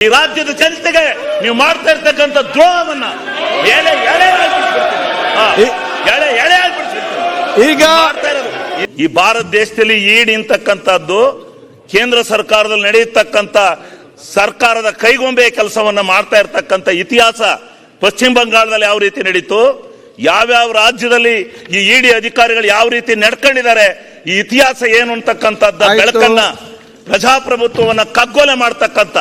ಈ ರಾಜ್ಯದ ಜನತೆಗೆ ನೀವು ಮಾಡ್ತಾ ಇರ್ತಕ್ಕಂಥ ದ್ರೋಹವನ್ನ ಎಳೆ ಎಳೆ. ಎಳೆ ಎಳೆ ಈಗ ಈ ಭಾರತ ದೇಶದಲ್ಲಿ ಈಡ್ ಅಂತಕ್ಕಂಥದ್ದು ಕೇಂದ್ರ ಸರ್ಕಾರದಲ್ಲಿ ನಡೆಯತಕ್ಕಂಥ ಸರ್ಕಾರದ ಕೈಗೊಂಬೆ ಕೆಲಸವನ್ನ ಮಾಡ್ತಾ ಇರ್ತಕ್ಕಂಥ ಇತಿಹಾಸ ಪಶ್ಚಿಮ ಬಂಗಾಳದಲ್ಲಿ ಯಾವ ರೀತಿ ನಡೀತು ಯಾವ್ಯಾವ ರಾಜ್ಯದಲ್ಲಿ ಈ ಇಡಿ ಅಧಿಕಾರಿಗಳು ಯಾವ ರೀತಿ ನಡ್ಕೊಂಡಿದ್ದಾರೆ ಈ ಇತಿಹಾಸ ಏನು ಅಂತಕ್ಕಂಥದ್ದು. ಬೆಳಕನ್ನ ಪ್ರಜಾಪ್ರಭುತ್ವವನ್ನ ಕಗ್ಗೊಲೆ ಮಾಡ್ತಕ್ಕಂಥ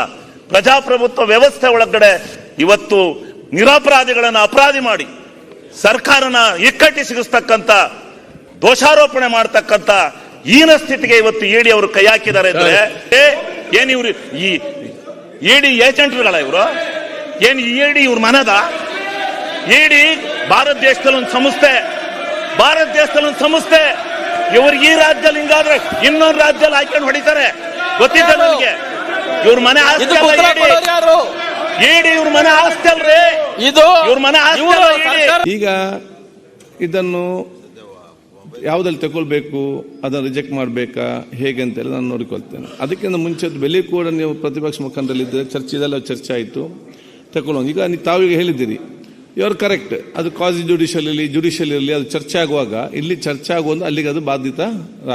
ಪ್ರಜಾಪ್ರಭುತ್ವ ವ್ಯವಸ್ಥೆ ಒಳಗಡೆ ಇವತ್ತು ನಿರಪರಾಧಿಗಳನ್ನು ಅಪರಾಧಿ ಮಾಡಿ ಸರ್ಕಾರನ ಇಕ್ಕಟ್ಟಿ ಸಿಗಿಸ್ತಕ್ಕಂಥ ದೋಷಾರೋಪಣೆ ಮಾಡ್ತಕ್ಕಂಥ ಈನ ಸ್ಥಿತಿಗೆ ಇವತ್ತು ಇಡಿ ಅವರು ಕೈ ಹಾಕಿದ್ದಾರೆ ಅಂದ್ರೆ ಏನ್ ಇವ್ರು ಈ ಇಡಿ ಏಜೆಂಟ್ಗಳ ಇವರು? ಏನ್ ಇಡಿ ಇವ್ರ ಮನದ? ಇಡಿ ಭಾರತ ದೇಶದಲ್ಲಿ ಒಂದು ಸಂಸ್ಥೆ, ಭಾರತ ದೇಶದಲ್ಲಿ ಒಂದು ಸಂಸ್ಥೆ. ಇವ್ರಿಗೆ ಈ ರಾಜ್ಯದಲ್ಲಿ ಹಿಂಗಾದ್ರೆ ಇನ್ನೊಂದು ರಾಜ್ಯದಲ್ಲಿ ಹಾಕೊಂಡು ಹೊಡಿತಾರೆ. ಗೊತ್ತಿದೆ ನನಗೆ ಇವ್ರ ಮನೆ ಇಡಿ. ಇಡಿ ಇವ್ರ ಮನೆ ಆಸ್ತಿ ಅಲ್ರಿ. ಇದು ಇವ್ರ ಮನೆ ಈಗ ಇದನ್ನು ಯಾವುದಲ್ಲಿ ತಗೊಳ್ಬೇಕು ಅದನ್ನು ರಿಜೆಕ್ಟ್ ಮಾಡಬೇಕಾ ಹೇಗೆ ಅಂತೆಲ್ಲ ನಾನು ನೋಡಿಕೊಳ್ತೇನೆ. ಅದಕ್ಕಿಂತ ಮುಂಚೆ ಬೆಲೆ ಕೂಡ ನೀವು ಪ್ರತಿಪಕ್ಷ ಮುಖಂಡರಲ್ಲಿದ್ದರೆ ಚರ್ಚೆ ಇದೆಲ್ಲ ಚರ್ಚೆ ಆಯಿತು. ತಗೊಳ್ಳೋಣ ಈಗ ನೀವು ತಾವೀಗ ಹೇಳಿದ್ದೀರಿ ಇವರು ಕರೆಕ್ಟ್ ಅದು ಕಾಸಿ ಜುಡಿಷಿಯಲ್ ಇರಲಿ ಅದು ಚರ್ಚೆ ಆಗುವಾಗ, ಇಲ್ಲಿ ಚರ್ಚೆ ಆಗುವಂದು ಅಲ್ಲಿಗೆ ಅದು ಬಾಧಿತ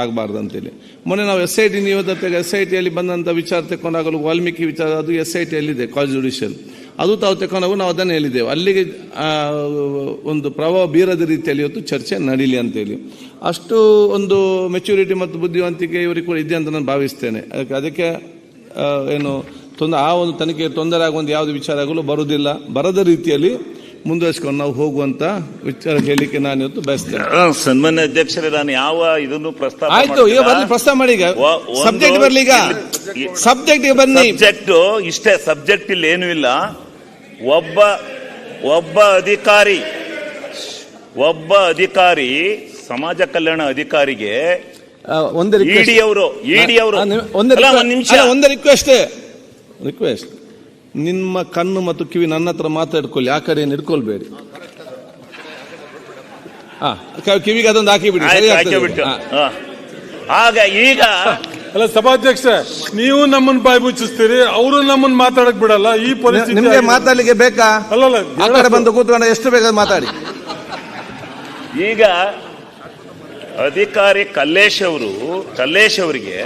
ಆಗಬಾರ್ದು ಅಂತೇಳಿ. ಮೊನ್ನೆ ನಾವು ಎಸ್ ಐ ಟಿ ನೀವು ಎಸ್ ಐ ಟಿಯಲ್ಲಿ ಬಂದಂಥ ವಿಚಾರ ತಗೊಂಡಾಗಲು ವಾಲ್ಮೀಕಿ ವಿಚಾರ, ಅದು ಎಸ್ ಐ ಟಿಯಲ್ಲಿದೆ ಕಾಸಿ ಜುಡಿಷಿಯಲ್ ಅದು ತಾವು ತಗೊಂಡಾಗ ನಾವು ಅದನ್ನು ಹೇಳಿದ್ದೇವೆ. ಅಲ್ಲಿಗೆ ಒಂದು ಪ್ರಭಾವ ಬೀರದ ರೀತಿಯಲ್ಲಿ ಇವತ್ತು ಚರ್ಚೆ ನಡೀಲಿ ಅಂತೇಳಿ. ಅಷ್ಟು ಒಂದು ಮೆಚುರಿಟಿ ಮತ್ತು ಬುದ್ಧಿವಂತಿಕೆ ಇವರಿಗೆ ಕೂಡ ಇದೆ ಅಂತ ನಾನು ಭಾವಿಸ್ತೇನೆ. ಅದಕ್ಕೆ ಅದಕ್ಕೆ ಏನು ತೊಂದರೆ ಆ ಒಂದು ತನಿಖೆ ತೊಂದರೆ ಆಗುವಂಥ ಯಾವುದು ವಿಚಾರಗಳು ಬರುವುದಿಲ್ಲ. ಬರದ ರೀತಿಯಲ್ಲಿ ಮುಂದುವರಿಸಿಕೊಂಡು ನಾವು ಹೋಗುವಂತ ವಿಚಾರ ಹೇಳಲಿಕ್ಕೆ ನಾನು ಇವತ್ತು ಬಯಸ್ತೇನೆ. ಸನ್ಮಾನ್ಯ ಅಧ್ಯಕ್ಷರೇ ನಾನು ಯಾವ ಇದನ್ನು ಪ್ರಸ್ತಾಪ ಆಯ್ತು ಈಗ ಬರ್ಲಿ ಪ್ರಸ್ತಾವ ಮಾಡಿ ಈಗ. ವ- ಒಂದು- ಸಬ್ಜೆಕ್ಟ್ ಬರ್ಲಿ ಈಗ. ಸಬ್ಜೆಕ್ಟ್ ಬನ್ನಿ. ಸಬ್ಜೆಕ್ಟ್ ಇಷ್ಟೇ ಸಬ್ಜೆಕ್ಟ್ ಇಲ್ಲಿ ಏನೂ ಇಲ್ಲ. ಒಬ್ಬ ಒಬ್ಬ ಅಧಿಕಾರಿ ಒಬ್ಬ ಅಧಿಕಾರಿ ಸಮಾಜ ಕಲ್ಯಾಣ ಅಧಿಕಾರಿಗೆ ಆ, ಒಂದು. ಇಡಿ ಅವರು ಇಡಿ ಅವರು. ಒಂದು ಅಲ್ಲ, ನಿಮಿಷ. ಒಂದು ರಿಕ್ವೆಸ್ಟ್ ರಿಕ್ವೆಸ್ಟ್ ನಿಮ್ಮ ಕಣ್ಣು ಮತ್ತು ಕಿವಿ ನನ್ನ ಹತ್ರ ಮಾತಾಡ್ಕೊಳ್ಳಿ ಆ ಕಡೆ ಏನು ಇಟ್ಕೊಳ್ಬೇಡಿ ಕಿವಿಗೆ ಅದೊಂದು ಹಾಕಿಬಿಡಿ. ಆಗ ಈಗ ಅಲ್ಲ ಸಭಾಧ್ಯಕ್ಷ ನೀವು ನಮ್ಮನ್ನ ಬಾಯಿ ಮುಚ್ಚಿಸ್ತೀರಿ ಅವರು ನಮ್ಮನ್ನ ಮಾತಾಡಕ್ ಬಿಡಲ್ಲ. ಈ ಪರಿಸ್ಥಿತಿ ನಿಮ್ಗೆ ಮಾತಾಡಲಿಕ್ಕೆ ಮಾತಾಡ್ಲಿಕ್ಕೆ ಬೇಕಾ? ಅಲ್ಲಲ್ಲ ಆ ಕಡೆ ಬಂದು ಕೂತ್ಕೊಂಡು ಎಷ್ಟು ಬೇಕಾದ್ರೆ ಮಾತಾಡಿ. ಈಗ ಅಧಿಕಾರಿ ಕಲ್ಲೇಶ್ ಅವರು ಕಲ್ಲೇಶ್ ಅವರಿಗೆ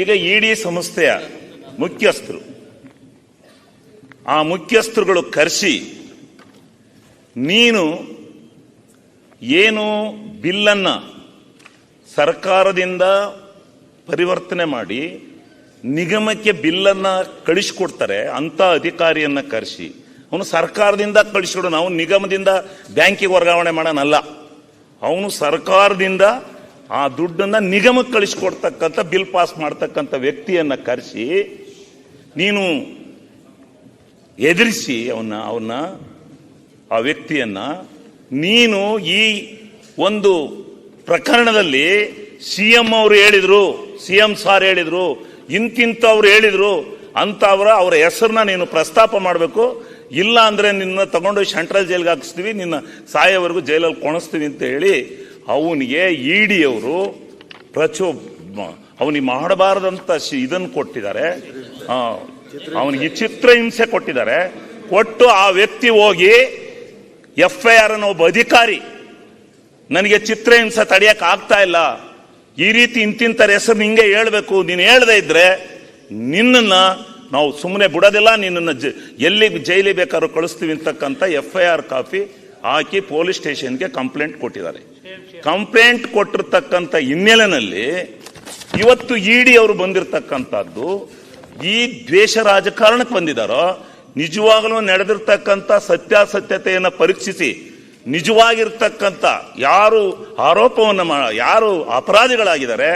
ಈಗ ಇಡಿ ಸಂಸ್ಥೆಯ ಮುಖ್ಯಸ್ಥರು ಆ ಮುಖ್ಯಸ್ಥರುಗಳು ಕರೆಸಿ, ನೀನು ಏನು ಬಿಲ್ಲನ್ನು ಸರ್ಕಾರದಿಂದ ಪರಿವರ್ತನೆ ಮಾಡಿ, ನಿಗಮಕ್ಕೆ ಬಿಲ್ಲನ್ನು ಕಳಿಸ್ಕೊಡ್ತಾರೆ ಅಂಥ ಅಧಿಕಾರಿಯನ್ನು ಕರೆಸಿ, ಅವನು ಸರ್ಕಾರದಿಂದ ಕಳಿಸ್ಕೊಡು, ನಾವು ನಿಗಮದಿಂದ ಬ್ಯಾಂಕಿಗೆ ವರ್ಗಾವಣೆ ಮಾಡೋಣಲ್ಲ. ಅವನು ಸರ್ಕಾರದಿಂದ ಆ ದುಡ್ಡನ್ನು ನಿಗಮಕ್ಕೆ ಕಳಿಸ್ಕೊಡ್ತಕ್ಕಂಥ, ಬಿಲ್ ಪಾಸ್ ಮಾಡ್ತಕ್ಕಂಥ ವ್ಯಕ್ತಿಯನ್ನು ಕರೆಸಿ, ನೀನು ಎದುರಿಸಿ ಅವನ್ನ ಅವನ್ನ, ಆ ವ್ಯಕ್ತಿಯನ್ನ, ನೀನು ಈ ಒಂದು ಪ್ರಕರಣದಲ್ಲಿ ಸಿ ಎಂ ಅವರು ಹೇಳಿದ್ರು, ಸಿ ಎಂ ಸಾರ್ ಹೇಳಿದ್ರು, ಇಂತಿಂಥವ್ರು ಹೇಳಿದ್ರು ಅಂತ ಅವರ ಹೆಸರನ್ನ ನೀನು ಪ್ರಸ್ತಾಪ ಮಾಡಬೇಕು. ಇಲ್ಲ ಅಂದ್ರೆ ನಿನ್ನ ತಗೊಂಡು ಸೆಂಟ್ರಲ್ ಜೈಲ್ಗೆ ಹಾಕಿಸ್ತೀವಿ, ನಿನ್ನ ಸಾಯೋವರೆಗೂ ಜೈಲಲ್ಲಿ ಕೊಣಿಸ್ತೀವಿ ಅಂತ ಹೇಳಿ ಅವನಿಗೆ ಇ ಡಿ ಅವರು ಪ್ರಚೋ ಅವನಿಗೆ ಮಾಡಬಾರದಂತ ಶಿ- ಇದನ್ನು ಕೊಟ್ಟಿದ್ದಾರೆ. ಅವನಿಗೆ ಚಿತ್ರ ಹಿಂಸೆ ಕೊಟ್ಟಿದ್ದಾರೆ. ಕೊಟ್ಟು ಆ ವ್ಯಕ್ತಿ ಹೋಗಿ ಎಫ್ ಐ ಆರ್ ಅನ್ನೋ ಒಬ್ಬ ಅಧಿಕಾರಿ ನನಗೆ ಚಿತ್ರಹಿಂಸೆ ತಡೆಯಕ್ಕೆ ಆಗ್ತಾ ಇಲ್ಲ. ಈ ರೀತಿ ಇಂತಿಂತರ ಹೆಸರು ನಿಂಗೆ ಹೇಳ್ಬೇಕು. ನೀನು ಹೇಳದೆ ಇದ್ರೆ ನಿನ್ನನ್ನ ನಾವು ಸುಮ್ಮನೆ ಬಿಡೋದಿಲ್ಲ. ನಿನ್ನನ್ನು ಜ- ಎಲ್ಲಿ ಜೈಲಿ ಬೇಕಾದ್ರೂ ಕಳಿಸ್ತೀವಿ ಅಂತಕ್ಕಂಥ ಎಫ್ ಐ ಆರ್ ಕಾಪಿ ಹಾಕಿ ಪೊಲೀಸ್ ಸ್ಟೇಷನ್ಗೆ ಕಂಪ್ಲೇಂಟ್ ಕೊಟ್ಟಿದ್ದಾರೆ. ಕಂಪ್ಲೇಂಟ್ ಕೊಟ್ಟಿರ್ತಕ್ಕಂಥ ಹಿನ್ನೆಲೆಯಲ್ಲಿ ಇವತ್ತು ಇಡಿ ಅವರು ಬಂದಿರತಕ್ಕಂಥದ್ದು ಈ ದ್ವೇಷ ರಾಜಕಾರಣಕ್ಕೆ ಬಂದಿದ್ದಾರೋ ನಿಜವಾಗಲೂ ನಡೆದಿರ್ತಕ್ಕಂಥ ಸತ್ಯಾಸತ್ಯತೆಯನ್ನು ಪರೀಕ್ಷಿಸಿ, ನಿಜವಾಗಿರ್ತಕ್ಕಂಥ ಯಾರು ಆರೋಪವನ್ನು ಯಾರು ಅಪರಾಧಿಗಳಾಗಿದ್ದಾರೆ,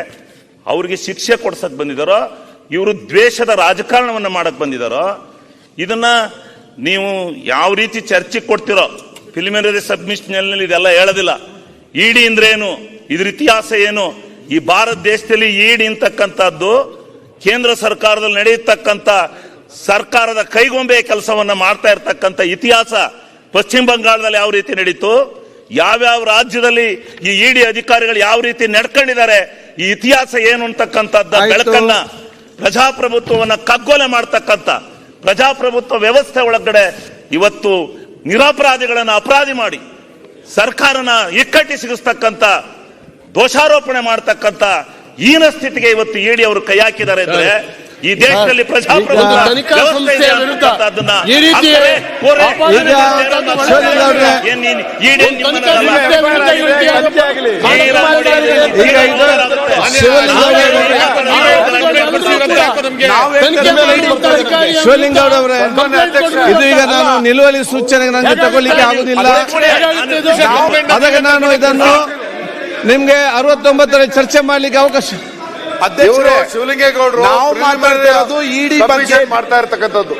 ಅವರಿಗೆ ಶಿಕ್ಷೆ ಕೊಡ್ಸಕ್ಕೆ ಬಂದಿದ್ದಾರೋ ಇವರು ದ್ವೇಷದ ರಾಜಕಾರಣವನ್ನು ಮಾಡಕ್ಕೆ ಬಂದಿದ್ದಾರೋ ಇದನ್ನ ನೀವು ಯಾವ ರೀತಿ ಚರ್ಚೆಗೆ ಕೊಡ್ತಿರೋ ಪ್ರಿಲಿಮಿನರಿ ಸಬ್ಮಿಷನ್ ಇದೆಲ್ಲ ಹೇಳೋದಿಲ್ಲ. ಇಡಿ ಏನು? ಇದ್ರ ಇತಿಹಾಸ ಏನು? ಈ ಭಾರತ ದೇಶದಲ್ಲಿ ಇಡಿ ಅಂತಕ್ಕಂಥದ್ದು ಕೇಂದ್ರ ಸರ್ಕಾರದಲ್ಲಿ ನಡೆಯತಕ್ಕಂಥ ಸರ್ಕಾರದ ಕೈಗೊಂಬೆ ಕೆಲಸವನ್ನ ಮಾಡ್ತಾ ಇರ್ತಕ್ಕಂಥ ಇತಿಹಾಸ ಪಶ್ಚಿಮ ಬಂಗಾಳದಲ್ಲಿ ಯಾವ ರೀತಿ ನಡೀತು? ಯಾವ್ಯಾವ ರಾಜ್ಯದಲ್ಲಿ ಈ ಇಡಿ ಅಧಿಕಾರಿಗಳು ಯಾವ ರೀತಿ ನಡ್ಕೊಂಡಿದ್ದಾರೆ? ಈ ಇತಿಹಾಸ ಏನು ಅಂತಕ್ಕಂಥದ್ದು ಬೆಳಕನ್ನ ಪ್ರಜಾಪ್ರಭುತ್ವವನ್ನು ಕಗ್ಗೊಲೆ ಮಾಡ್ತಕ್ಕಂಥ ಪ್ರಜಾಪ್ರಭುತ್ವ ವ್ಯವಸ್ಥೆ ಒಳಗಡೆ ಇವತ್ತು ನಿರಪರಾಧಿಗಳನ್ನು ಅಪರಾಧಿ ಮಾಡಿ ಸರ್ಕಾರನ ಇಕ್ಕಟ್ಟಿ ಸಿಗಿಸ್ತಕ್ಕಂಥ ದೋಷಾರೋಪಣೆ ಮಾಡ್ತಕ್ಕಂಥ ಹೀನ ಸ್ಥಿತಿಗೆ ಇವತ್ತು ಇಡಿ ಅವರು ಕೈ ಹಾಕಿದ್ದಾರೆ ಅಂದ್ರೆ ಈ ದೇಶದಲ್ಲಿ ಪ್ರಜಾಪ್ರಭುತ್ವ ಅವ್ರೆ, ನೀನ್. ಇದು ಈಗ ನಿಲುವಳಿ ಸೂಚನೆ ನನಗೆ ತಗೊಳ್ಳಿಕ್ಕೆ ಆಗುದಿಲ್ಲ. ಅದಕ್ಕೆ ನಾನು ಇದನ್ನು ನಿಮ್ಗೆ ಅರವತ್ತೊಂಬತ್ತರ ಚರ್ಚೆ ಮಾಡ್ಲಿಕ್ಕೆ ಅವಕಾಶ ಅಧ್ಯಕ್ಷರೇ ಶಿವಲಿಂಗೇಗೌಡರು ನಾವು ಮಾತಾಡ್ತಿರೋದು ಇಡಿ ಬಗ್ಗೆ ಮಾಡ್ತಾ ಇರ್ತಕ್ಕಂಥದ್ದು.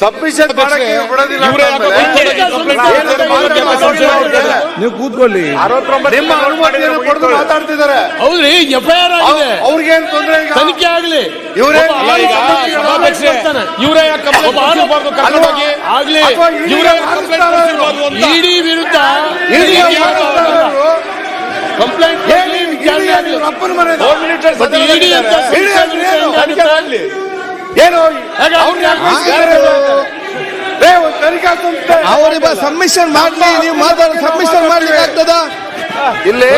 ಸಬ್ಮಿಷನ್ ನೀವು ಕೂತ್ಕೊಳ್ಳಿ. ನಿಮ್ಮ ಅನುಮತಿಯನ್ನು ಪಡೆದು ಮಾತಾಡ್ತಿದ್ದಾರೆ. ಹೌದ್ರಿ ಎಫ್ಐಆರ್ ಆಗಿದೆ. ಅವ್ರಿಗೇನ್ ತೊಂದ್ರೆ ಈಗ ತನಿಖೆ ಆಗ್ಲಿ. ಇವರೇ ಇವರೇ? ಆಗ್ಲಿ ಇಡಿ ಇವ್ರೇ ವಿರುದ್ಧ ಕಂಪ್ಲೇಂಟ್ ಹೇಳಿ ವಿಚಾರಣೆ ಆಗ್ಲಿ. ಅಪ್ಪನ ಮನೆ ಮತ್ತೆ ಇಡಿ ಅಂತ ಇಡಿ ಏನು? ಅವರಿಬ್ಬ ಸಬ್ಮಿಷನ್ ಮಾಡ್ಲಿ. ನೀವು ಮಾತಾಡೋ ಸಬ್ಮಿಷನ್ ಮಾಡ್ಲಿಕ್ಕೆ ಆಗ್ತದ. ಇಲ್ಲಿ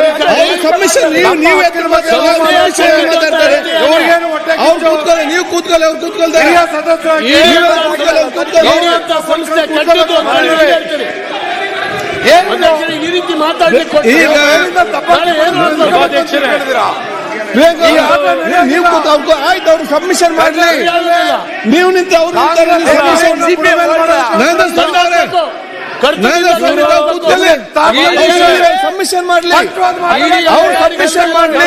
ಸಬ್ಮಿಷನ್ ನೀವು ನೀವೇ ಮಾತಾಡ್ತಾರೆ. ಅವ್ರು ಕೂತ್ಕೊಳ್ಳಿ ನೀವು ಕೂತ್ಕೊಳ್ಳಿ ಅವ್ರು ಕೂತ್ಕೊಳ್ತಾರೆ. ಸಂಸ್ಥೆ ಕಟ್ಟಿದ್ದು ಅಂತ ಹೇಳಿ ಹೇಳ್ತೀನಿ. ಏನು ರೀತಿ ಮಾತಾಡ್ಲಿಕ್ಕೆ ನೀವು- ನೀವು ಕೂತು ಅವ್ರು ಆಯ್ತು ಅವ್ರು ಸಬ್ಮಿಷನ್ ಮಾಡ್ಲಿ. ನೀವು ನಿಂತ ಅವ್ರು ನಿಂತಾರೆ ಸಬ್ಮಿಷನ್ ಮಾಡ್ಲಿ. ಅವ್ರು ಸಬ್ಮಿಷನ್ ಮಾಡ್ಲಿ.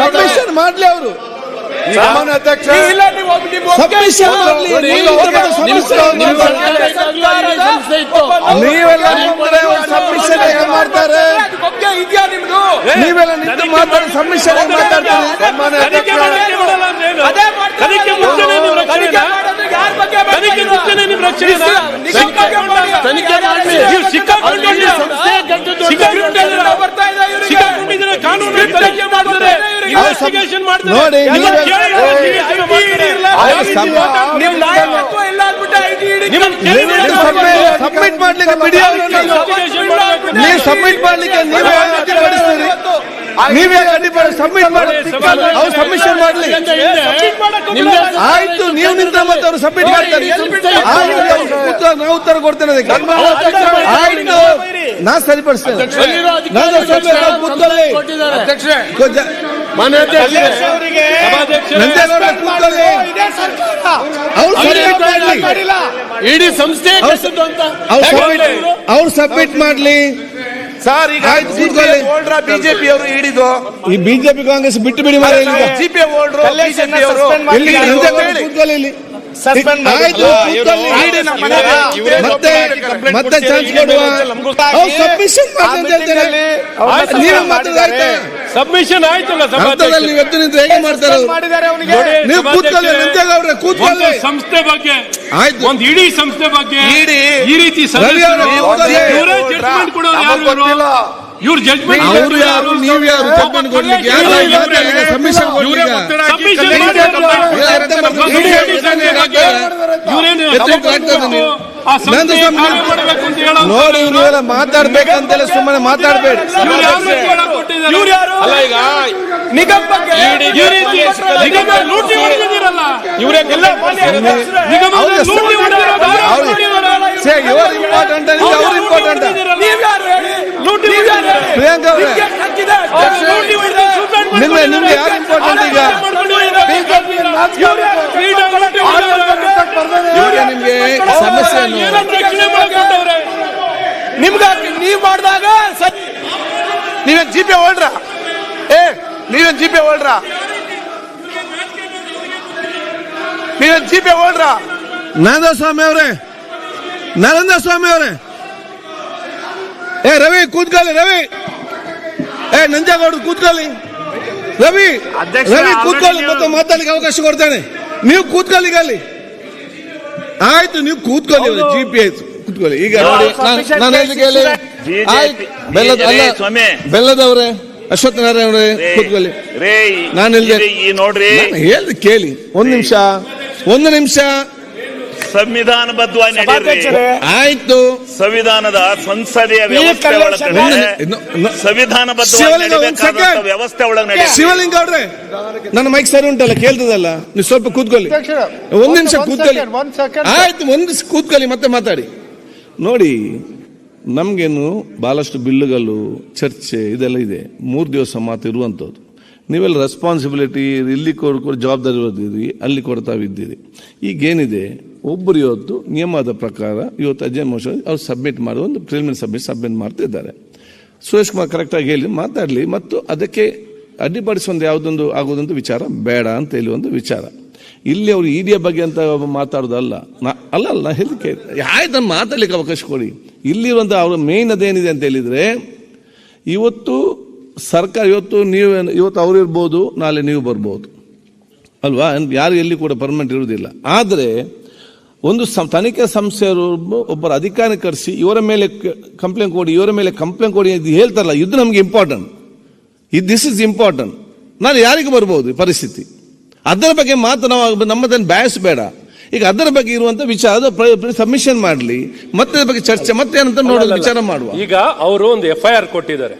ಸಬ್ಮಿಷನ್ ಮಾಡ್ಲಿ ಅವರು. ಸಾಮಾನ್ಯ ಅಧ್ಯಕ್ಷ ನೀವೆಲ್ಲ ಸಬ್ಮಿಷನ್ ಹೇಗೆ ಮಾಡ್ತಾರೆ? ನೀವೆಲ್ಲ ನಿಂತು ಮಾತಾಡಿ ಸಬ್ಮಿಷನ್ ಹೇಗೆ ಮಾತಾಡ್ತಾರೆ? ಸಾಮಾನ್ಯ ಅಧ್ಯಕ್ಷ. ತನಿಖೆ ಮಾಡ್ಲಿ. ಅವ್ರಿಗೆ ಸಂಸ್ಥೆ ಕಟ್ಟಿದ್ದು ಅವ್ರು ಸಬ್- ನೋಡಿ ಸಬ್ಮಿಟ್ ಮಾಡ್ಲಿಕ್ಕೆ ಮೀಡಿಯಾ ನೀವು ಸಬ್ಮಿಟ್ ಮಾಡ್ಲಿಕ್ಕೆ ನೀವೇ ಅಡ್ಡಿಪಡಿಸ್ತೀರಿ ನೀವೇ ಅಡ್ಡಿಪಡಿ ಸಬ್ಮಿಟ್ ಮಾಡಿ ಅವ್ರು ಸಬ್ಮಿಷನ್ ಮಾಡ್ಲಿ ಆಯ್ತು ನೀವು ನಿಂತ ಮತ್ತೆ ಅವ್ರು ಸಬ್ಮಿಟ್ ಮಾಡ್ತಾರೆ ನಾವು ಉತ್ತರ ಕೊಡ್ತೇನೆ ಅದಕ್ಕೆ ಆಯ್ತು ನಾ ಸರಿಪಡಿಸ್ತೇನೆ ಇಡೀ ಸಂಸ್ಥೆ ಅವ್ರು ಸಬ್ಮಿಟ್ ಮಾಡ್ಲಿ. ಸರ್ ಈಗ ಕೂತ್ಕೊಳ್ಳಿ. ಬಿಜೆಪಿ ಅವರು ಹಿಡಿದು ಈ ಬಿಜೆಪಿ ಕಾಂಗ್ರೆಸ್ ಬಿಟ್ಟು ಬಿಡಿ ಮಾಡಿ ಇಲ್ಲಿ ಸಿಪಿಎಂ ಹೋಲ್ಡ್ರು ಆಯ್ತು ಮತ್ತೆ ಮತ್ತೆ ಚಾನ್ಸ್ ಕೊಡುವ ಸಬ್ಮಿಷನ್ ಹೇಳ್ತಾರೆ. ಸಬ್ಮಿಷನ್ ಆಯ್ತಲ್ಲ ನೀವು ಎದ್ದು ನಿಂತು ಹೇಗೆ ಮಾಡ್ತಾರೆ ನೀವು ಕೂತ್ಕೊಳ್ಳಿ ಕೂತ್ಕೊಳ್ಳಿ. ಸಂಸ್ಥೆ ಬಗ್ಗೆ ಆಯ್ತು. ಒಂದು ಇಡೀ ಸಂಸ್ಥೆ ಬಗ್ಗೆ ಈ ರೀತಿ. ಇವರೇ ಕೊಡೋರು ಯಾರು ಇವ್ರ ಜಡ್ಜ್ಮೆಂಟ್ ಅವ್ರು ಯಾರು? ನೀವು ಯಾರು? ಜಡ್ಜ್ಮೆಂಟ್ ಕೊಡ್ಲಿಕ್ಕೆ ಯಾರು? ಮಾತಾಡಲಿಕ್ಕೆ ಸಬ್ಮಿಷನ್ ನೋಡಿ ನೀವೆಲ್ಲ ಮಾತಾಡ್ಬೇಕಂತೆಲ್ಲ ಸುಮ್ಮನೆ ಮಾತಾಡ್ಬೇಡಿ. ಅಲ್ಲ ಈಗ ನಿಗಮ್ ಬಗ್ಗೆ ಸೇ ಇವರು ಇಂಪಾರ್ಟೆಂಟ್ ಅವ್ರು ಇಂಪಾರ್ಟೆಂಟ್ ಪ್ರಿಯಾಂಕ ಅವರೇ. ನಿಮ್ಗೆ ನಿಮ್ಗೆ ಯಾರು ಇಂಪಾರ್ಟೆಂಟ್ ಈಗ ಈಗ ನಿಮ್ಗೆ ಸಮಸ್ಯೆ ನಿಮ್ಗ ನೀವ್ ಮಾಡಿದಾಗ ನೀವೇನ್ ಜಿ ಪಿ ಹೋಲ್ಡ್ರ ಏ ನೀವೇನ್ ಜಿ ಪಿ ಹೋಲ್ಡ್ರ? ನೀವೇನ್ ಜಿ ಪಿ ಹೋಲ್ಡ್ರ? ನರೇಂದ್ರ ಸ್ವಾಮಿ ಅವರೇ ನರೇಂದ್ರ ಸ್ವಾಮಿ ಅವರೇ. ಏ ರವಿ ಕೂತ್ಕೊಳ್ಳಿ ರವಿ. ಏ ನಂಜೇಗೌಡ ಕೂತ್ಕೊಳ್ಳಿ. ರವಿ ರವಿ ಕೂತ್ಕೊಳ್ಳಿ ಮತ್ತೆ ಮಾತಾಡ್ಲಿಕ್ಕೆ ಅವಕಾಶ ಕೊಡ್ತೇನೆ. ನೀವು ಕೂತ್ಕೊಳ್ಳಿ ಅಲ್ಲಿ. ಆಯ್ತು ನೀವು ಕೂತ್ಕೊಳ್ಳಿ ಜಿ ಪಿ ಆಯ್ತು ಕೂತ್ಕೊಳ್ಳಿ. ಈಗ ನೋಡಿ ನಾನು- ಹೇಳಿ. ಬೆಲ್ಲದವ್ರೆ. ಅಶ್ವತ್ಥ ನಾರಾಯಣ ಅವರೇ ರೇ, ಕೂತ್ಕೊಳ್ಳಿ. ರೇ ನಾನು ಇಲ್ಲಿ ಈ ನೋಡ್ರಿ. ಹೇಳಿ ಹೇಳ್ದೆ ಕೇಳಿ. ಒಂದ್ ನಿಮಿಷ. ಒಂದು ನಿಮಿಷ. ಸಂವಿಧಾನಬದ್ಧವಾಗಿ ಆಯ್ತು. ಸಂವಿಧಾನದ ಸಂಸದೀಯ ವ್ಯವಸ್ಥೆ ನಡೀಬೇಕಾದಂತ second. ವ್ಯವಸ್ಥೆ ಒಳಗೆ ಶಿವಲಿಂಗ ಅವ್ರೆ ನನ್ನ ಮೈಕ್ ಸರಿ ಉಂಟಲ್ಲ ಕೇಳ್ತದಲ್ಲ? ನೀವು ಸ್ವಲ್ಪ ಕೂತ್ಕೊಳ್ಳಿ. ಒಂದ್ ನಿಮಿಷ ಕೂತ್ಕೊಳ್ಳಿ. ಆಯ್ತು ಒಂದ್ ನಿಮಿಷ ಕೂತ್ಕೊಳ್ಳಿ ಮತ್ತೆ ಮಾತಾಡಿ. ನೋಡಿ ನಮ್ಗೇನು ಭಾಳಷ್ಟು ಬಿಲ್ಲುಗಳು, ಚರ್ಚೆ ಇದೆಲ್ಲ ಇದೆ. ಮೂರು ದಿವಸ ಮಾತು ಇರುವಂಥದ್ದು ನೀವೆಲ್ಲ ರೆಸ್ಪಾನ್ಸಿಬಿಲಿಟಿ ಇಲ್ಲಿ ಕೊಡ್ಕೊ ಜವಾಬ್ದಾರಿ ಇರೋದಿರಿ, ಅಲ್ಲಿ ಕೊಡ್ತಾ ಇದ್ದೀರಿ ಈಗೇನಿದೆ ಒಬ್ಬರು ಇವತ್ತು ನಿಯಮದ ಪ್ರಕಾರ ಇವತ್ತು ಅಜಯ್ ಮೋಶನ್ ಅವ್ರು ಸಬ್ಮಿಟ್ ಮಾಡಿ ಒಂದು ಪ್ರಿಲಿಮಿನರಿ ಸಬ್ಮಿಟ್ ಸಬ್ಮಿಟ್ ಮಾಡ್ತಿದ್ದಾರೆ ಸುರೇಶ್ ಕುಮಾರ್ ಕರೆಕ್ಟಾಗಿ ಹೇಳಿ, ಮಾತಾಡಲಿ, ಮತ್ತು ಅದಕ್ಕೆ ಅಡ್ಡಿಪಡಿಸುವಂಥ ಯಾವುದೊಂದು ಆಗೋದೊಂದು ವಿಚಾರ ಬೇಡ ಅಂತ ಹೇಳಿ ಒಂದು ವಿಚಾರ. ಇಲ್ಲಿ ಅವರು ಇಡಿಯ ಬಗ್ಗೆ ಅಂತ ಮಾತಾಡೋದಲ್ಲ. ಅಲ್ಲ ಅಲ್ಲ ಹೇಳಿಕೆ ಆಯ್ತು, ನಾನು ಮಾತಾಡ್ಲಿಕ್ಕೆ ಅವಕಾಶ ಕೊಡಿ. ಇಲ್ಲಿರುವಂಥ ಅವರ ಮೇನ್ ಅದೇನಿದೆ ಅಂತ ಹೇಳಿದರೆ, ಇವತ್ತು ಸರ್ಕಾರ, ಇವತ್ತು ನೀವು ಇವತ್ತು ಅವ್ರು ಇರ್ಬೋದು, ನಾಳೆ ನೀವು ಬರ್ಬೋದು. ಅಲ್ವಾ? ಯಾರು ಎಲ್ಲಿ ಕೂಡ ಪರ್ಮನೆಂಟ್ ಇರುವುದಿಲ್ಲ. ಆದರೆ, ಒಂದು ಸಂ- ತನಿಖೆ ಸಂಸ್ಥೆಯವರು ಒಬ್ಬರ ಅಧಿಕಾರಿ ಕರೆಸಿ, ಇವರ ಮೇಲೆ ಕಂಪ್ಲೇಂಟ್ ಕೊಡಿ, ಇವರ ಮೇಲೆ ಕಂಪ್ಲೇಂಟ್ ಕೊಡಿ ಇದು ಹೇಳ್ತಾರಲ್ಲ, ಇದು ನಮಗೆ ಇಂಪಾರ್ಟೆಂಟ್ ಇದು ದಿಸ್ ಇಸ್ ಇಂಪಾರ್ಟೆಂಟ್ ನಾನು ಯಾರಿಗೂ ಬರ್ಬೋದು ಪರಿಸ್ಥಿತಿ? ಅದರ ಬಗ್ಗೆ ಮಾತ್ರ ನಾವು ನಮ್ಮದನ್ನು ಬಯಸಬೇಡ. ಬೇಡ ಈಗ ಅದರ ಬಗ್ಗೆ ಇರುವಂತ ವಿಚಾರ ಸಬ್ಮಿಷನ್ ಮಾಡಲಿ ಮತ್ತೆ ಅದ್ರ ಬಗ್ಗೆ ಚರ್ಚೆ ಮತ್ತೆ ಏನಂತ ನೋಡೋದು ವಿಚಾರ ಮಾಡುವ. ಈಗ ಅವರು ಒಂದು ಎಫ್ ಐ ಆರ್ ಕೊಟ್ಟಿದ್ದಾರೆ.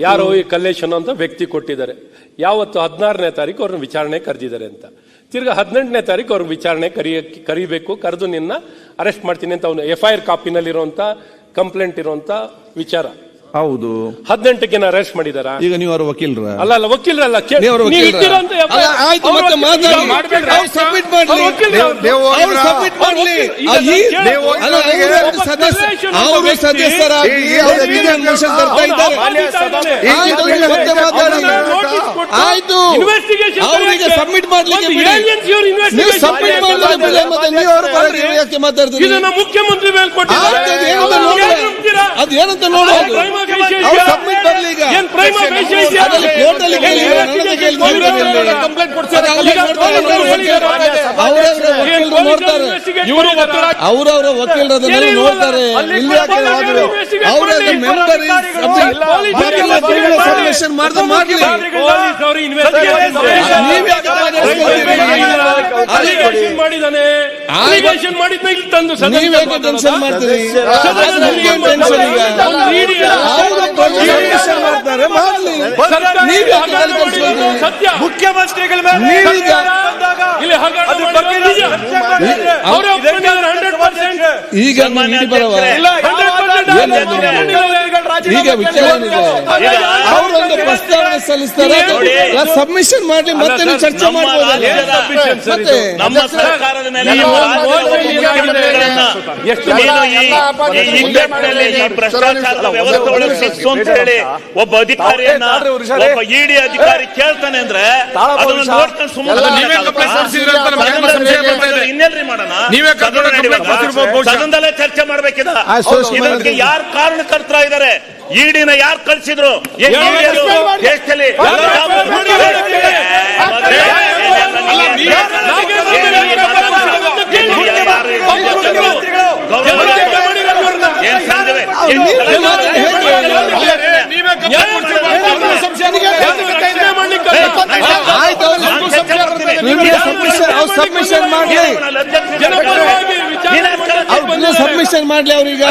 ಯಾರು ಈ ಕಲ್ಲೇಶನ್ ಅಂತ ವ್ಯಕ್ತಿ ಕೊಟ್ಟಿದ್ದಾರೆ. ಯಾವತ್ತು ಹದಿನಾರನೇ ತಾರೀಕು ಅವ್ರನ್ನ ವಿಚಾರಣೆ ಕರೆದಿದ್ದಾರೆ ಅಂತ. ತಿರ್ಗಾ ಹದಿನೆಂಟನೇ ತಾರೀಕು ಅವ್ರ ವಿಚಾರಣೆ ಕರಿಯ ಕರಿಬೇಕು ಕರೆದು ನಿನ್ನ ಅರೆಸ್ಟ್ ಮಾಡ್ತೀನಿ ಅಂತ ಅವನು ಎಫ್ ಐ ಆರ್ ಕಾಪಿನಲ್ಲಿರುವಂತ ಕಂಪ್ಲೇಂಟ್ ಇರುವಂತ ವಿಚಾರ. ಹೌದು. ಹದಿನೆಂಟಕ್ಕೆ ಅರೆಸ್ಟ್ ಮಾಡಿದಾರ? ಈಗ ನೀವು ಅವರ ವಕೀಲರ? ಅಲ್ಲ ಅಲ್ಲ ವಕೀಲರಲ್ಲ ಕೇ- ನೀವು ಅವ್ರ ನೀವು ವಕೀಲರಾ? ಅಲ್ಲ, ಆಯ್ತು, ಮತ್ತೆ ಮಾತಾಡಿ. ಅವ್ರು submit ಮಾಡ್ಲಿ. ಅವ್ರ submit ಅಲ್ಲ, ಅವರು ಒಬ್ಬ ಸದಸ್ಯ ಅವರು ಸದಸ್ಯರಾಗಿ ಈ- ಈ- ಅವರು ಈ- ವಿಧಾನ ಪರಿಷತ್ ತರ್ತಾ ಇದ್ದಾರೆ ಆಯ್ತು, ಅವ್ರಿಗೆ ಮತ್ತೆ ಮಾತಾಡಿ. ನೋಟಿಸ್ ಆಯ್ತು. investigation ಅವರಿಗೆ ಸಬ್ಮಿಟ್ ಮಾಡ್ಲಿಕ್ಕೆ ಒಂದು ಬಿಡಿ. aliens ಇವ್ರು ನೀವು investigation ಸಬ್ಮಿಟ್ ಮಾಡಿ ಮಾಡಿದ್ರೆ ಮತ್ತೆ ನೀವು ಅವ್ರ ಬಗ್ಗೆ ಯಾಕೆ ಮಾತಾಡ್ತೀರಿ ಇದನ್ನ ಮುಖ್ಯಮಂತ್ರಿ ಮೇಲೆ ಕೊಟ್ಟಿದ್ದಾರೆ ಆಯ್ತು, ಅದು ಏನಂತ ನೋಡುವ. ನಂಬ್ತೀರಾ? ಅದು ಏನಂತ ಅದು ಅವ್ರವ್ರ ಹೇಳಿದ್ದಾರೆ. ಅವ್ರವ್ರ ಏನ್ ವಕೀಲರು ಪೊಲೀಸರು ನೋಡ್ತಾರೆ. Investigate ಇವರು ಮಾಡಿದ್ದಾರೆ? ಅವರವರ ವಕೀಲರನ್ನೆಲ್ಲ ನೋಡ್ತಾರೆ. ಅಲ್ಲಿ ಇಲ್ಲಿ ಯಾಕೆ ಪೊಲೀಸರು ಅವರ ಮಾಡಿ. ಮೆಂಬರ್ ಇಲ್ಲ. ಪೊಲೀಸರು investigate ಮಾಡಿ. ಸಬ್ಮಿಷನ್ ಮಾಡ್ಲಿ. ಮಾಡಿದಾನೆ. ಮಾಡಿದ್ನ. ಇಲ್ಲಿ ತಂದು ಟೆನ್ಷನ್ ಮಾಡ್ತೀರಿ. ಸತ್ಯ. ಮುಖ್ಯಮಂತ್ರಿಗಳ ಮೇಲೆ ನೀವೀಗ ಇಲ್ಲಿ ಹಗರಣ ಮಾಡಿರೋದು ನಿಜ. 100%. ಈಗ ಬರವ. ಇಲ್ಲ, 100% ಏನ್ ಒಪ್ಕೊಂಡಿದ್ದಾರೆ. ಈಗ ವಿಚಾರ ಏನಿದೆ ಅವರೊಂದು ಪ್ರಸ್ತಾವನೆ ಸಲ್ಲಿಸ್ತಾರೆ. ಸಬ್ಮಿಷನ್ ಮಾಡ್ಲಿ ಮತ್ತೆ ನೀವು ಚರ್ಚೆ ನಮ್ಮ ಮಾಡ್ಬೋದಲ್ಲ? ಮತ್ತೆ ನಮ್ಮ ಸರ್ಕಾರದ ಮೇಲೆ ಈ ಎಷ್ಟು ಭ್ರಷ್ಟಾಚಾರದ ವ್ಯವಸ್ಥೆ ಒಳಗೆ ಸಿಕ್ಸು ಅಂತ ಹೇಳಿ ಒಬ್ಬ ಅಧಿಕಾರಿಯನ್ನ ಒಬ್ಬ ಇಡಿ ಅಧಿಕಾರಿ ಕೇಳ್ತಾನೆ ಅಂದ್ರೆ ಅದನ್ನ ನೋಡ್ಕೊಂಡು ಸುಮ್ಮನೆ. ಇನ್ನೇನ್ರಿ ಮಾಡೋಣ. ಸದನದಲ್ಲೇ ಚರ್ಚೆ ಮಾಡ್ಬೇಕಿದ. ಇದಕ್ಕೆ ಇದಾರೆ ಯಾರು ಕಾರಣಕರ್ತರ ಇದ್ದಾರೆ ಇಡಿನ ಯಾರು ಕಳಿಸಿದ್ರು ದೇಶದಲ್ಲಿ ಆಯ್ತು ಸಬ್ಮಿಷನ್ ಅವ್ರು ಸಬ್ಮಿಷನ್ ಮಾಡ್ಲಿ ಜನಪರವಾಗಿ ವಿಚಾರ ಅವ್ರು ಸಬ್ಮಿಷನ್ ಮಾಡ್ಲಿ ಅವ್ರೀಗ.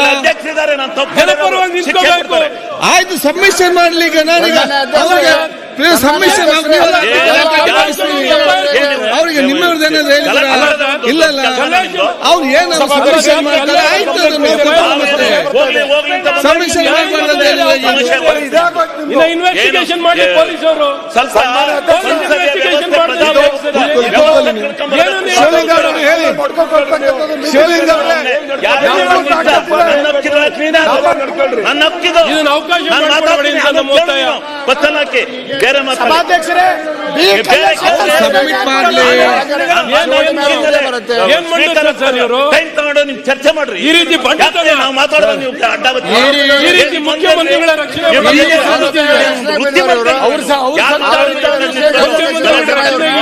ಆಯ್ತು ಸಬ್ಮಿಷನ್ ಮಾಡ್ಲಿ ಈಗ ನಾನೀಗ. ಅವ್ರಿಗೆ ಏನಾದ್ರು ಹೇಳಿದ್ರ ಇಲ್ಲ ಇಲ್ಲ. ಅವ್ರು ಏನು ಸಬ್ಮಿಷನ್ ಮಾಡ್ತಾರೆ. ಆಯ್ತು ಸಬ್ಮಿಷನ್ ಇನ್ನ ಇನ್ವೆಸ್ಟಿಗೇಷನ್ ಮಾಡಿ ಮಾಡ್ತಾರೆ. ಶಿವಲಿಂಗ ಅವರು ನನ್ನ ಅವಕಾಶ ಬೇರೆ ಸಭಾಧ್ಯಕ್ಷರೇ. ಟೈಮ್ ತಗೊಂಡು ನೀವು ಚರ್ಚೆ ಮಾಡ್ರಿ. ಈ ರೀತಿ ನಾವು ಮಾತಾಡೋದು ನೀವು ಅಡ್ಡ? ಈ ರೀತಿ ಮುಖ್ಯಮಂತ್ರಿಗಳ ರಕ್ಷಣೆ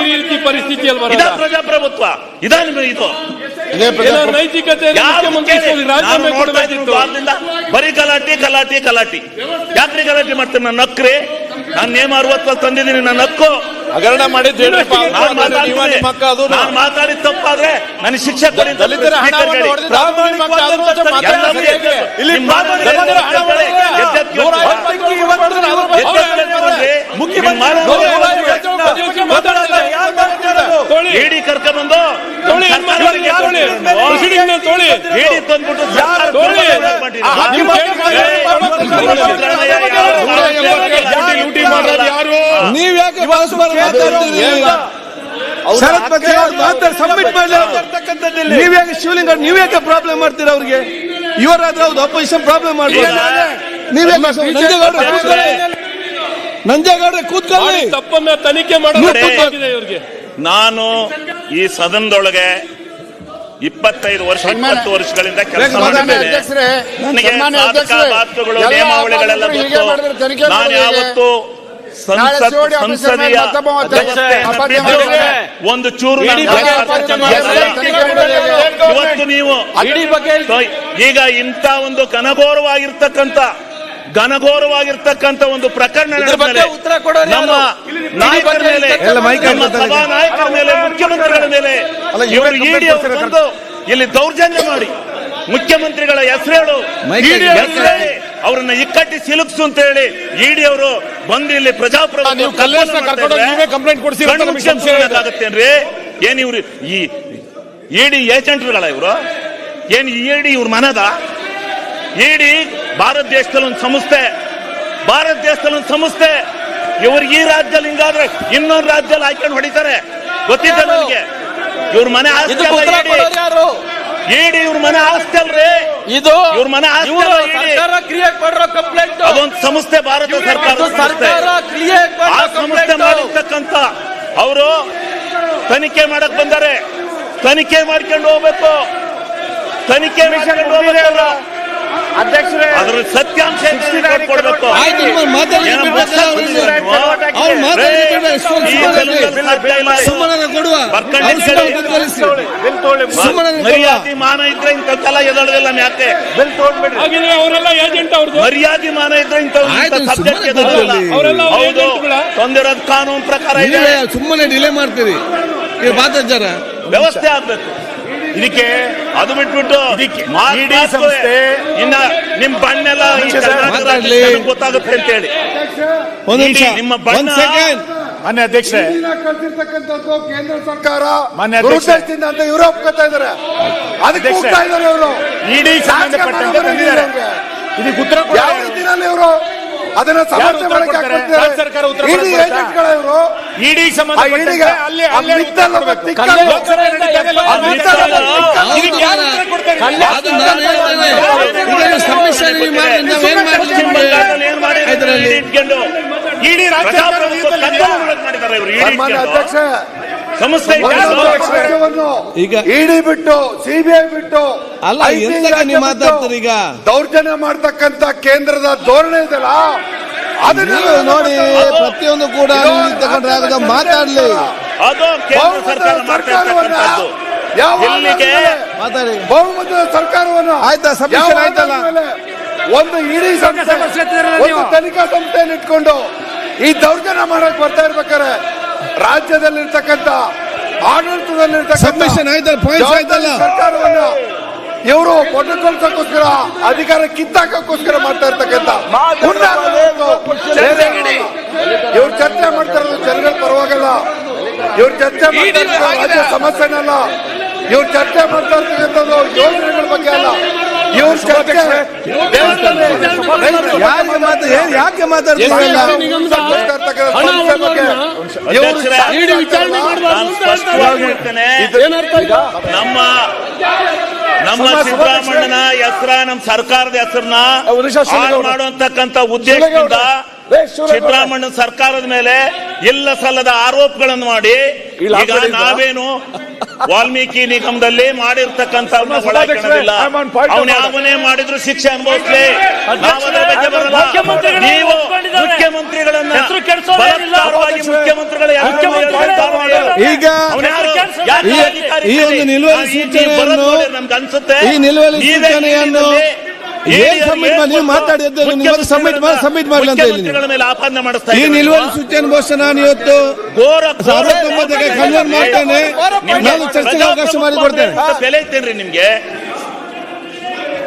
ಈ ರೀತಿ ಪರಿಸ್ಥಿತಿ ಅಲ್ವಾ ಪ್ರಜಾಪ್ರಭುತ್ವ. ಇದಾ ಇದು. ನೈತಿಕತೆ ಬರೀ ಗಲಾಟೆ ಗಲಾಟೆ ಗಲಾಟೆ. ಯಾಕ್ರಿ ಗಲಾಟೆ ಮಾಡ್ತೇನೆ ನಕ್ರಿ ನಾನು ನೇಮ ಅರವತ್ತಲ್ಲಿ ತಂದಿದ್ದೀನಿ ನನ್ನ ಹಕ್ಕು. ಹಗರಣ ಮಾಡಿದ್ದು ಹೇಳ್ರಿಪ್ಪ. ನಾನು ಮಾತಾಡಿದ ತಪ್ಪಾದ್ರೆ ನನ್ನ ಶಿಕ್ಷೆ ಕೊಡಿ ದಲಿತರ. ಎದ್ದೆತ್ತಿ ಮುಖ್ಯಮಂತ್ರಿ. ಯಾರು ಇಡಿ ಕರ್ಕೊಂಡ್ಬಂದು ತೊಳಿ. ಹೇಳಿ ತಂದ್ಬಿಟ್ಟು ನೀವು ಲೂಟಿ ಮಾಡೋದು ಯಾರು ಯಾಕೆ ಶರತ್ ಬಗ್ಗೆ ಸಬ್ಮಿಟ್ ಮಾಡಲಿ ನೀವ್ ಯಾಕೆ ಶಿವಲಿಂಗ ನೀವ್ ಯಾಕೆ ಪ್ರಾಬ್ಲಮ್ ಮಾಡ್ತೀರಾ ಅವ್ರಿಗೆ? ಇವರಾದ್ರೆ ಹೌದು ಅಪೋಸಿಷನ್ ಪ್ರಾಬ್ಲಮ್ ಮಾಡ್ಬೋದು. ನೀವೇ ನಂಜೇಗೌಡ್ರೆ ಕೂತ್ಕೊಳ್ಳಿ. ತಪ್ಪನ್ನ ತನಿಖೆ ಮಾಡೋದು ನಾನು ಈ ಸದನದೊಳಗೆ ಇಪ್ಪತ್ತೈದು ವರ್ಷ ಇಪ್ಪತ್ತು ವರ್ಷಗಳಿಂದ ಕೆಲಸ ಮಾಡಿದ್ದೇನೆ. ನನಗೆ ಸಾಧಕ ಬಾಧಕಗಳು ನಿಯಮಾವಳಿಗಳೆಲ್ಲ ಗೊತ್ತು. ನಾನು ಯಾವತ್ತು ಸಂಸದೀಯ ಒಂದು ಚೂರು? ಇವತ್ತು ನೀವು ಈಗ ಇಂಥ ಒಂದು ಘನಘೋರವಾಗಿರ್ತಕ್ಕಂಥ ಘನಘೋರವಾಗಿರ್ತಕ್ಕಂಥ ಒಂದು ಪ್ರಕರಣ ನಮ್ಮ ನಾಯಕರ ಮೇಲೆ ನಮ್ಮ ಹಾಕ್ತಾರೆ. ಸಭಾ ನಾಯಕರ ಮೇಲೆ ಮುಖ್ಯಮಂತ್ರಿಗಳ ಮೇಲೆ ಇವರು ಇಡಿ ಅವರು ಬಂದು ಇಲ್ಲಿ ದೌರ್ಜನ್ಯ ಮಾಡಿ ಮುಖ್ಯಮಂತ್ರಿಗಳ ಹೆಸರೇಳು ಅವರನ್ನ ಇಕ್ಕಟ್ಟಿ ಸಿಲುಕ್ಸು ಅಂತ ಹೇಳಿ ಇಡಿ ಅವರು ಬಂದು ಇಲ್ಲಿ ಪ್ರಜಾಪ್ರಭುತ್ವ ನೀವು ಕಲ್ಲೇಶ್ನ ಕರ್ಕೊಂಡು ನೀವೇ ಕಂಪ್ಲೇಂಟ್ ಸಂಶಯ ಏನ್ ಇವ್ರು ಈ ಇಡಿ ಏಜೆಂಟ್ಗಳ ಇವರು ಏನ್ ಇಡಿ ಇವ್ರ ಮನದ ಇಡಿ ಭಾರತ ದೇಶದಲ್ಲಿ ಒಂದು ಸಂಸ್ಥೆ ಭಾರತ ದೇಶದಲ್ಲಿ ಒಂದು ಸಂಸ್ಥೆ. ಇವ್ರಿಗೆ ಈ ರಾಜ್ಯದಲ್ಲಿ ಹಿಂಗಾದ್ರೆ ಇನ್ನೊಂದು ರಾಜ್ಯದಲ್ಲಿ ಹಾಕೊಂಡು ಹೊಡಿತಾರೆ. ಗೊತ್ತಿದೆ ನನಗೆ ಇವ್ರ ಮನೆ ಆಸ್ತಿ ಇಡಿ. ಇವ್ರ ಮನೆ ಆಸ್ತಿ ಅಲ್ರಿ. ಇದು ಇವ್ರ ಮನೆ ಕ್ರಿಯೇಟ್ ಮಾಡಿರೋ ಕಂಪ್ಲೇಂಟ್. ಅದೊಂದು ಸಂಸ್ಥೆ ಭಾರತ ಸರ್ಕಾರ ಆ ಸಂಸ್ಥೆ ಮಾಡಿರ್ತಕ್ಕಂತ ಅವರು ತನಿಖೆ ಮಾಡಕ್ ಬಂದಾರೆ. ತನಿಖೆ ಮಾಡ್ಕೊಂಡು ಹೋಗ್ಬೇಕು. ತನಿಖೆ ಮಾಡ್ಕೊಂಡು ಹೋಗ್ಬೇಕು ಅಧ್ಯಕ್ಷರೇ ಅದ್ರ ಸತ್ಯಾಂಶ ಕೊಡ್ಬೇಕು. ಮರ್ಯಾದೆ ಮಾನ ಇದ್ರೆ ಇಂಥದ್ದೆಲ್ಲ ಎದಳದಿಲ್ಲ ಯಾಕೆ? ಹಾಗಿದ್ರೆ ಅವರೆಲ್ಲ ಏಜೆಂಟ್ ಅವ್ರದ್ದು. ಮರ್ಯಾದಿ ಮಾನ ಇದ್ರೆ ಇಂಥ ಸಬ್ಜೆಕ್ಟ್ ಎದಳಲ್ಲ ಅವರೆಲ್ಲ ಹೌದು ಏಜೆಂಟ್ಗಳ ತಂದಿರೋದು ಕಾನೂನು ಪ್ರಕಾರ ಇದೆ. ಸುಮ್ಮನೆ ಡಿಲೇ ಮಾಡ್ತೀರಿ. ಮಾತಾಡ್ತಾರ ವ್ಯವಸ್ಥೆ ಆಗ್ಬೇಕು. ಇದಕ್ಕೆ ಅದು ಬಿಟ್ಬಿಟ್ಟು ಇಡೀ ಸಂಸ್ಥೆ ಇನ್ನ ನಿಮ್ ಬಣ್ಣೆಲ್ಲ ಗೊತ್ತಾಗುತ್ತೆ ಅಂತ ಹೇಳಿ. ನಿಮ್ಮ ಬಣ್ಣ- ಮಾನ್ಯ ಕಳ್ಸಿರ್ತಕ್ಕಂಥದ್ದು ಕೇಂದ್ರ ಸರ್ಕಾರ ಮಾನ್ಯ ಅಧ್ಯಕ್ಷರೇ. ದುರುದ್ದೇಶದಿಂದ ಅಂತ ಯುರೋಪ್ ಕತ್ತಾ ಇದಾರೆ ಅದಕ್ಕೆ. ಹೋಗ್ತಾ ಇದಾರೆ ಇವರು. ಇಡೀ ಸಂಬಂಧಪಟ್ಟಂತೆ ತಂದಿದ್ದಾರೆ ಇದಕ್ಕೆ ಉತ್ತರ ಕೊಡ ಯಾವ ರೀತಿಯಲ್ಲಿ ಇವರು? ಅದನ್ನ ಸಮರ್ಥನೆ ಮಾಡಕ್ಕೆ? ರಾಜ್ಯ ಸರ್ಕಾರ ಉತ್ತರ ಇಡೀ? ಏಜೆಂಟ್ಗಳ ಇವರು ಇಡೀ ಅಲ್ಲಿ ಅಲ್ಲೇ ಉತ್ತರ ಕೊಡ್ಬೇಕು. ಇಡೀ ರಾಜ್ಯ ಸರ್ಕಾರ ಪ್ರಜಾಪ್ರಭುತ್ವ ಇದರಲ್ಲಿ ಕಗ್ಗೊಲೆ ಮಾಡಿದ್ದಾರೆ ಇವರು ಇಡೀ ಅಧ್ಯಕ್ಷ ಸಂಸ್ಥೆ. ಈಗ- ಇಡಿ ಬಿಟ್ಟು ಸಿಬಿಐ ಬಿಟ್ಟು ಅಲ್ಲ, ನೀವು ಬಿಟ್ಟು ಈಗ? ದೌರ್ಜನ್ಯ ಮಾಡ್ತಕ್ಕಂತ ಕೇಂದ್ರದ ಧೋರಣೆ ಇದೆಲ್ಲ ಅದನ್ನ ನೀವು ನೋಡಿ ಪ್ರತಿಯೊಂದು ಕೂಡ ತಗೊಂಡ್ರೆ ಆಗದ ಮಾತಾಡ್ಲಿ. ಅದು ಕೇಂದ್ರ ಸರ್ಕಾರ ಮಾಡ್ತಾ ಇರ್ತಕ್ಕಂಥದ್ದು. ಇಲ್ಲಿಗೆ ಮಾತಾಡಿ. ಬಹುಮತದ ಸರ್ಕಾರವನ್ನು ಆಯ್ತಾ, ಯಾವ ಆಯ್ತಲ್ಲ? ಒಂದು ಇಡೀ ಸಂಸ್ಥೆ ಒಂದು ತನಿಖಾ ಸಂಸ್ಥೆಯನ್ನು ಇಟ್ಕೊಂಡು ಈ ದೌರ್ಜನ್ಯ ಮಾಡಕ್ ಬರ್ತಾ ಇರ್ಬೇಕಾರೆ ರಾಜ್ಯದಲ್ಲಿರ್ತಕ್ಕಂಥ ಆಡಳಿತದಲ್ಲಿರ್ತಕ್ಕಂಥ Submission ಆಯ್ತಲ್ಲ, points ಆಯ್ತಲ್ಲ? ಸರ್ಕಾರವನ್ನ ಇವರು ಮೊಟ್ಟಕೊಳ್ಸಕ್ಕೋಸ್ಕರ ಅಧಿಕಾರ ಕಿತ್ತಾಕೋಸ್ಕರ ಮಾಡ್ತಾ ಇರ್ತಕ್ಕಂಥ ಇವ್ರು ಚರ್ಚೆ ಮಾಡ್ತಾ ಇರೋದು ಜನಗಳ ಪರವಾಗಿಲ್ಲ ಇವ್ರು ಚರ್ಚೆ ಮಾಡ್ತಾ ರಾಜ್ಯ ಸಮಸ್ಯೆನಲ್ಲ ಇವ್ರು ಚರ್ಚೆ ಮಾಡ್ತಾ ಇರ್ತಕ್ಕಂಥದ್ದು ಯೋಜನೆಗಳ ಬಗ್ಗೆ ಅಲ್ಲ. ಇವ್ರು ಚರ್ಚೆ ಯಾಕೆ ಮಾತಾಡ್ತೀರಲ್ಲ ನಮ್ಮ ನಮ್ಮ ಸಿದ್ದರಾಮಣ್ಣನ ಹೆಸರ ನಮ್ಮ ಸರ್ಕಾರದ ಹೆಸರನ್ನ ಮಾಡುವಂತಕ್ಕಂತ ಉದ್ದೇಶದಿಂದ ಸಿದ್ದರಾಮಣ್ಣ ಸರ್ಕಾರದ ಮೇಲೆ ಇಲ್ಲ ಸಲ್ಲದ ಆರೋಪಗಳನ್ನು ಮಾಡಿ. ಈಗ ನಾವೇನು ವಾಲ್ಮೀಕಿ ನಿಗಮದಲ್ಲಿ ಮಾಡಿರ್ತಕ್ಕಂಥ ಅವನ. ಯಾವನೇ ಮಾಡಿದ್ರು ಶಿಕ್ಷೆ ಅನುಭವಿಸ್ಲಿ. ನೀವು. ಮುಖ್ಯಮಂತ್ರಿಗಳನ್ನ ಮುಖ್ಯಮಂತ್ರಿಗಳ? ಈಗ ಈ- ಒಂದು? ನಿಲುವಳಿ ಸೂಚನೆಯನ್ನು- ನಮ್ಗೆ ಅನ್ಸುತ್ತೆ. ಈ ನಿಲುವಳಿ ಸೂಚನೆಯನ್ನು ಏನ್ ಮಾಡಿ- ನೀವು ಮಾತಾಡಿ ಮಾಡಿ- ಮಾಡ್ಲಿ ಅಂತ ಹೇಳಿ ಆಪಾದನೆ ಮಾಡಿಸ್ತಾ ಈ ಇದ್ದೀರಾ ನಿಲುವಳಿ ನೀವು? ಸೂಚನೆ ಘೋಷಣೆ ನಾನು ಇವತ್ತು ಘೋರ ಘೋರ ಅರವತ್ತೊಂಬತ್ತಕ್ಕೆ ಕನ್ವರ್ಟ್ ಮಾಡ್ತೇನೆ. ನಾನು ಚರ್ಚೆಗೆ ಅವಕಾಶ ಮಾಡಿಕೊಡ್ತೇನೆ. ಅಂತ ಬೆಲೆ ಇತ್ತೇನ್ರಿ ನಿಮ್ಗೆ.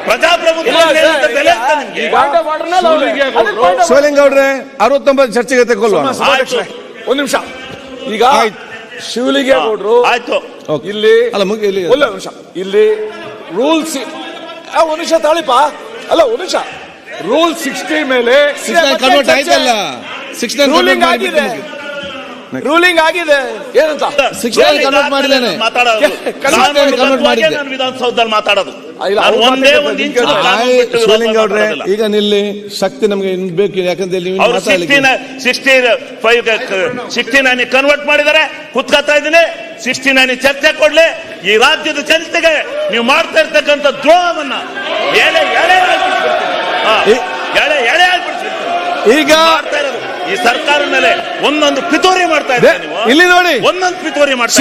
ಪ್ರಜಾಪ್ರಭುತ್ವ ಅಂತ ಬೆಲೆ ಇತ್ತ ನಿಮ್ಗೆ? ಶಿವಲಿಂಗೌಡ್ರೆ ಅರವತ್ತೊಂಬತ್ತು ಚರ್ಚೆಗೆ ತೆಗೊಳ್ಳುವ ಆಯ್ತು. ಒಂದ್ ನಿಮಿಷ. ಈಗ ಆಯ್ತು. ಶಿವಲಿಗೆ ಗೌಡ್ರು ಆಯ್ತು. ಓಕೆ. ಇಲ್ಲಿ ಅಲ್ಲ ಮುಗಿ ಇಲ್ಲಿ ಒಂದ್ ನಿಮಿಷ. ಇಲ್ಲಿ ರೂಲ್ಸ್ ಒಂದ್ ನಿಮಿಷ ತಾಳಿಪ ಅಲ್ಲ ಒಂದು ನಿಮಿಷ. ರೂಲ್ ಸಿಕ್ಸ್ಟಿ ಮೇಲೆ ಕನ್ವರ್ಟ್ ಆಯ್ತಲ್ಲ? ರೂಲಿಂಗ್ ಆಗಿದೆ. ರೂಲಿಂಗ್ ಆಗಿದೆ. ಏನಂತ? ಕನ್ವರ್ಟ್ ಮಾಡಿದ್ದೇನೆ. ನಾನು ಮಾಡಿದ್ದೆ. ವಿಧಾನಸೌಧದಲ್ಲಿ ಮಾತಾಡೋದು. ನಾನು ಒಂದೇ ಒಂದು ಇಂಚು ನಿಮ್ಗೆ ಬಿಟ್ಟು ವಿರೋಧ ಶಿವಲಿಂಗೌಡ್ರೆ ಈಗ ನಿಲ್ಲಿ. ಶಕ್ತಿ ನಮಗೆ ಬೇಕು ಯಾಕಂದ್ರೆ ಸಿಕ್ಸ್ಟಿ ನೈನ್ ಕನ್ವರ್ಟ್ ಮಾಡಿದರೆ ಕುತ್ಕೋತಾ ಇದ್ದೀನಿ. ಸಿಕ್ಸ್ಟಿ ನೈನ್ ಚರ್ಚೆ ಕೊಡ್ಲಿ ಈ ರಾಜ್ಯದ ಜನತೆಗೆ ನೀವು ಮಾಡ್ತಾ ಇರ್ತಕ್ಕಂಥ ದ್ರೋಹವನ್ನ ಎಳೆ ಎಳೆ. ಎಳೆ. ಈಗ ಈ ಸರ್ಕಾರ ಮೇಲೆ ಒಂದೊಂದು ಪಿತೂರಿ ಮಾಡ್ತಾ ಇದ್ದಾರೆ ನೀವು ಇಲ್ಲಿ ನೋಡಿ ಒಂದೊಂದು ಪಿತೂರಿ ಮಾಡ್ತಾ